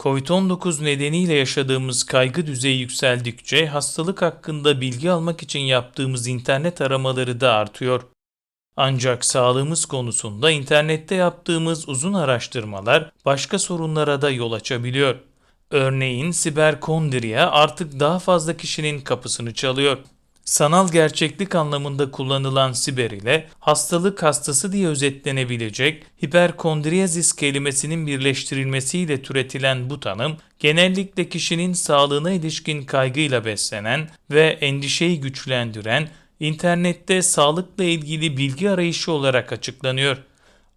Covid-19 nedeniyle yaşadığımız kaygı düzeyi yükseldikçe hastalık hakkında bilgi almak için yaptığımız internet aramaları da artıyor. Ancak sağlığımız konusunda internette yaptığımız uzun araştırmalar başka sorunlara da yol açabiliyor. Örneğin siberkondriya artık daha fazla kişinin kapısını çalıyor. Sanal gerçeklik anlamında kullanılan siber ile hastalık hastası diye özetlenebilecek hiperkondriyazis kelimesinin birleştirilmesiyle türetilen bu tanım genellikle kişinin sağlığına ilişkin kaygıyla beslenen ve endişeyi güçlendiren internette sağlıkla ilgili bilgi arayışı olarak açıklanıyor.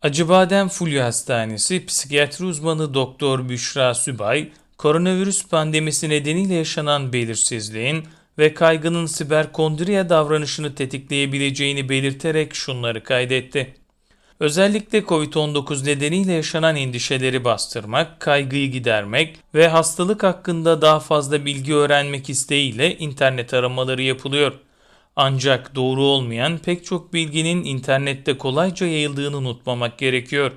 Acıbadem Fulya Hastanesi psikiyatri uzmanı Doktor Büşra Sübay, koronavirüs pandemisi nedeniyle yaşanan belirsizliğin ve kaygının siberkondriya davranışını tetikleyebileceğini belirterek şunları kaydetti. Özellikle COVID-19 nedeniyle yaşanan endişeleri bastırmak, kaygıyı gidermek ve hastalık hakkında daha fazla bilgi öğrenmek isteğiyle internet aramaları yapılıyor. Ancak doğru olmayan pek çok bilginin internette kolayca yayıldığını unutmamak gerekiyor.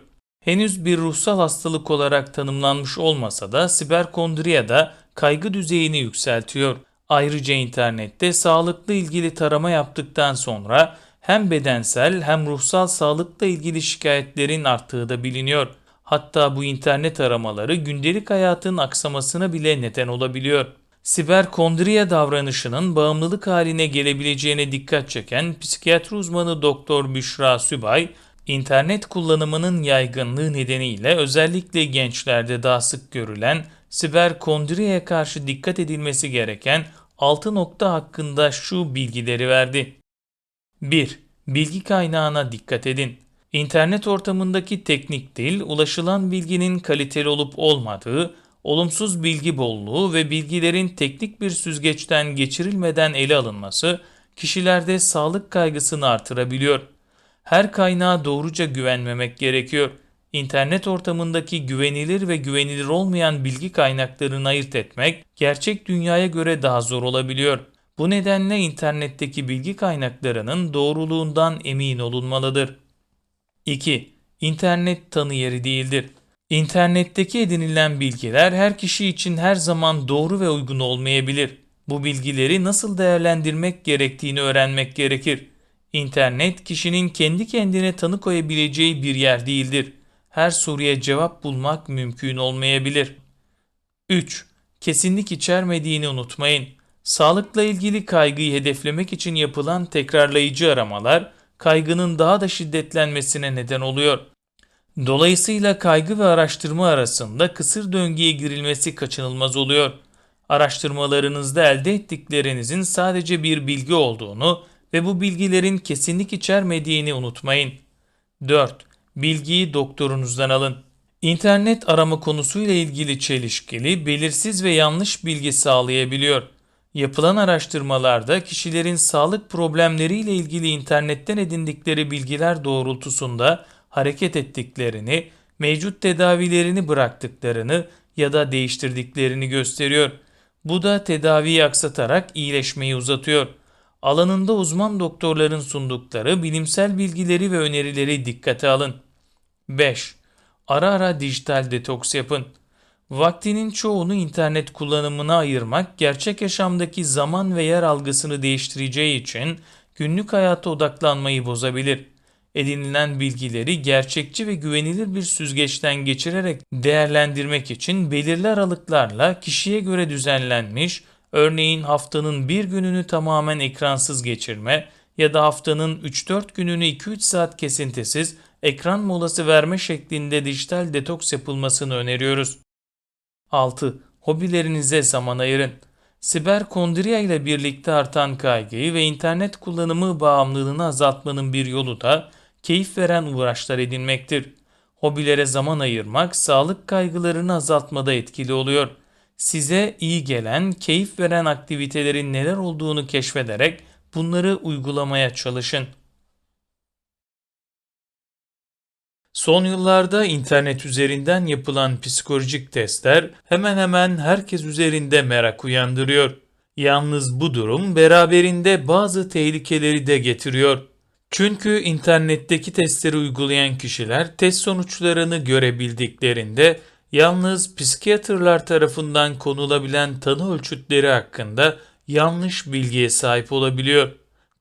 Henüz bir ruhsal hastalık olarak tanımlanmış olmasa da siberkondriya da kaygı düzeyini yükseltiyor. Ayrıca internette sağlıkla ilgili tarama yaptıktan sonra hem bedensel hem ruhsal sağlıkla ilgili şikayetlerin arttığı da biliniyor. Hatta bu internet aramaları gündelik hayatın aksamasına bile neden olabiliyor. Siberkondriya davranışının bağımlılık haline gelebileceğine dikkat çeken psikiyatri uzmanı Doktor Büşra Sübay, internet kullanımının yaygınlığı nedeniyle özellikle gençlerde daha sık görülen siberkondriyaya karşı dikkat edilmesi gereken 6 nokta hakkında şu bilgileri verdi. 1. Bilgi kaynağına dikkat edin. İnternet ortamındaki teknik dil, ulaşılan bilginin kaliteli olup olmadığı, olumsuz bilgi bolluğu ve bilgilerin teknik bir süzgeçten geçirilmeden ele alınması kişilerde sağlık kaygısını artırabiliyor. Her kaynağa doğruca güvenmemek gerekiyor. İnternet ortamındaki güvenilir ve güvenilir olmayan bilgi kaynaklarını ayırt etmek gerçek dünyaya göre daha zor olabiliyor. Bu nedenle internetteki bilgi kaynaklarının doğruluğundan emin olunmalıdır. 2. İnternet tanı yeri değildir. İnternetteki edinilen bilgiler her kişi için her zaman doğru ve uygun olmayabilir. Bu bilgileri nasıl değerlendirmek gerektiğini öğrenmek gerekir. İnternet kişinin kendi kendine tanı koyabileceği bir yer değildir. Her soruya cevap bulmak mümkün olmayabilir. 3. Kesinlik içermediğini unutmayın. Sağlıkla ilgili kaygıyı hedeflemek için yapılan tekrarlayıcı aramalar kaygının daha da şiddetlenmesine neden oluyor. Dolayısıyla kaygı ve araştırma arasında kısır döngüye girilmesi kaçınılmaz oluyor. Araştırmalarınızda elde ettiklerinizin sadece bir bilgi olduğunu ve bu bilgilerin kesinlik içermediğini unutmayın. 4. Bilgiyi doktorunuzdan alın. İnternet arama konusuyla ilgili çelişkili, belirsiz ve yanlış bilgi sağlayabiliyor. Yapılan araştırmalarda kişilerin sağlık problemleriyle ilgili internetten edindikleri bilgiler doğrultusunda hareket ettiklerini, mevcut tedavilerini bıraktıklarını ya da değiştirdiklerini gösteriyor. Bu da tedaviyi aksatarak iyileşmeyi uzatıyor. Alanında uzman doktorların sundukları bilimsel bilgileri ve önerileri dikkate alın. 5. Ara ara dijital detoks yapın. Vaktinin çoğunu internet kullanımına ayırmak gerçek yaşamdaki zaman ve yer algısını değiştireceği için günlük hayata odaklanmayı bozabilir. Edinilen bilgileri gerçekçi ve güvenilir bir süzgeçten geçirerek değerlendirmek için belirli aralıklarla kişiye göre düzenlenmiş, örneğin haftanın bir gününü tamamen ekransız geçirme ya da haftanın 3-4 gününü 2-3 saat kesintisiz ekran molası verme şeklinde dijital detoks yapılmasını öneriyoruz. 6. Hobilerinize zaman ayırın. Siberkondriya ile birlikte artan kaygıyı ve internet kullanımı bağımlılığını azaltmanın bir yolu da keyif veren uğraşlar edinmektir. Hobilere zaman ayırmak sağlık kaygılarını azaltmada etkili oluyor. Size iyi gelen, keyif veren aktivitelerin neler olduğunu keşfederek bunları uygulamaya çalışın. Son yıllarda internet üzerinden yapılan psikolojik testler hemen hemen herkes üzerinde merak uyandırıyor. Yalnız bu durum beraberinde bazı tehlikeleri de getiriyor. Çünkü internetteki testleri uygulayan kişiler test sonuçlarını görebildiklerinde Yalnız psikiyatrlar tarafından konulabilen tanı ölçütleri hakkında yanlış bilgiye sahip olabiliyor.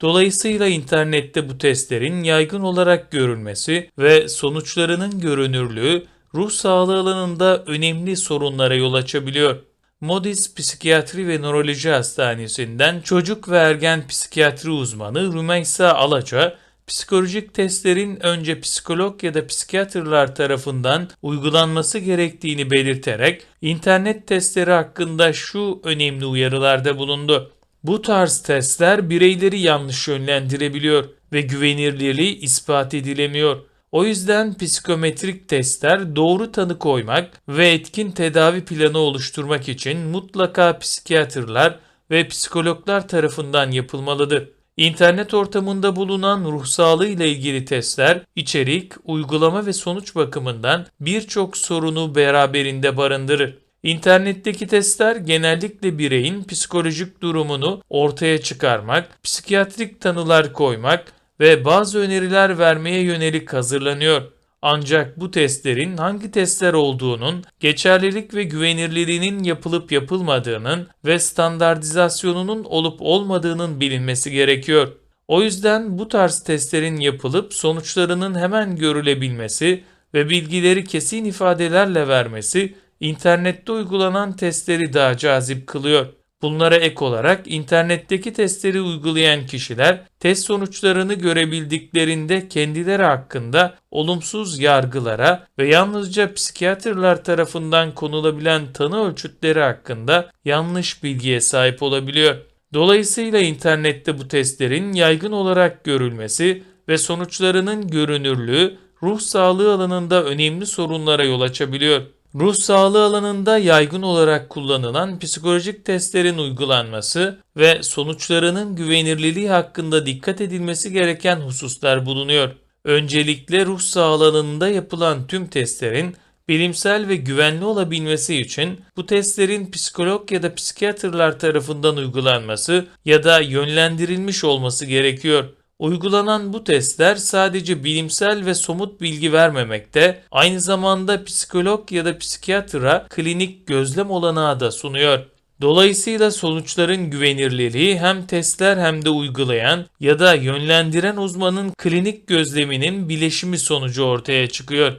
Dolayısıyla internette bu testlerin yaygın olarak görülmesi ve sonuçlarının görünürlüğü ruh sağlığı alanında önemli sorunlara yol açabiliyor. Modis Psikiyatri ve Nöroloji Hastanesi'nden çocuk ve ergen psikiyatri uzmanı Rümeysa Alaca, psikolojik testlerin önce psikolog ya da psikiyatrlar tarafından uygulanması gerektiğini belirterek internet testleri hakkında şu önemli uyarılarda bulundu. Bu tarz testler bireyleri yanlış yönlendirebiliyor ve güvenirliliği ispat edilemiyor. O yüzden psikometrik testler doğru tanı koymak ve etkin tedavi planı oluşturmak için mutlaka psikiyatrlar ve psikologlar tarafından yapılmalıdır. İnternet ortamında bulunan ruh sağlığı ile ilgili testler, içerik, uygulama ve sonuç bakımından birçok sorunu beraberinde barındırır. İnternetteki testler genellikle bireyin psikolojik durumunu ortaya çıkarmak, psikiyatrik tanılar koymak ve bazı öneriler vermeye yönelik hazırlanıyor. Ancak bu testlerin hangi testler olduğunun, geçerlilik ve güvenirliliğinin yapılıp yapılmadığının ve standartizasyonunun olup olmadığının bilinmesi gerekiyor. O yüzden bu tarz testlerin yapılıp sonuçlarının hemen görülebilmesi ve bilgileri kesin ifadelerle vermesi internette uygulanan testleri daha cazip kılıyor. Bunlara ek olarak internetteki testleri uygulayan kişiler test sonuçlarını görebildiklerinde kendileri hakkında olumsuz yargılara ve yalnızca psikiyatrlar tarafından konulabilen tanı ölçütleri hakkında yanlış bilgiye sahip olabiliyor. Dolayısıyla internette bu testlerin yaygın olarak görülmesi ve sonuçlarının görünürlüğü ruh sağlığı alanında önemli sorunlara yol açabiliyor. Ruh sağlığı alanında yaygın olarak kullanılan psikolojik testlerin uygulanması ve sonuçlarının güvenirliliği hakkında dikkat edilmesi gereken hususlar bulunuyor. Öncelikle ruh sağlığı alanında yapılan tüm testlerin bilimsel ve güvenli olabilmesi için bu testlerin psikolog ya da psikiyatrlar tarafından uygulanması ya da yönlendirilmiş olması gerekiyor. Uygulanan bu testler sadece bilimsel ve somut bilgi vermemekte, aynı zamanda psikolog ya da psikiyatra klinik gözlem olanağı da sunuyor. Dolayısıyla sonuçların güvenirliliği hem testler hem de uygulayan ya da yönlendiren uzmanın klinik gözleminin bileşimi sonucu ortaya çıkıyor.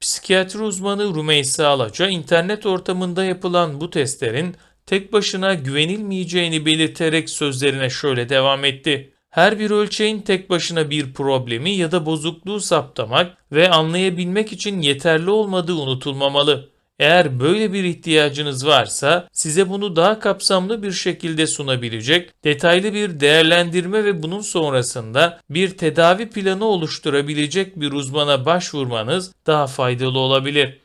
Psikiyatri uzmanı Rümeysa Alaca internet ortamında yapılan bu testlerin tek başına güvenilmeyeceğini belirterek sözlerine şöyle devam etti. Her bir ölçeğin tek başına bir problemi ya da bozukluğu saptamak ve anlayabilmek için yeterli olmadığı unutulmamalı. Eğer böyle bir ihtiyacınız varsa size bunu daha kapsamlı bir şekilde sunabilecek detaylı bir değerlendirme ve bunun sonrasında bir tedavi planı oluşturabilecek bir uzmana başvurmanız daha faydalı olabilir.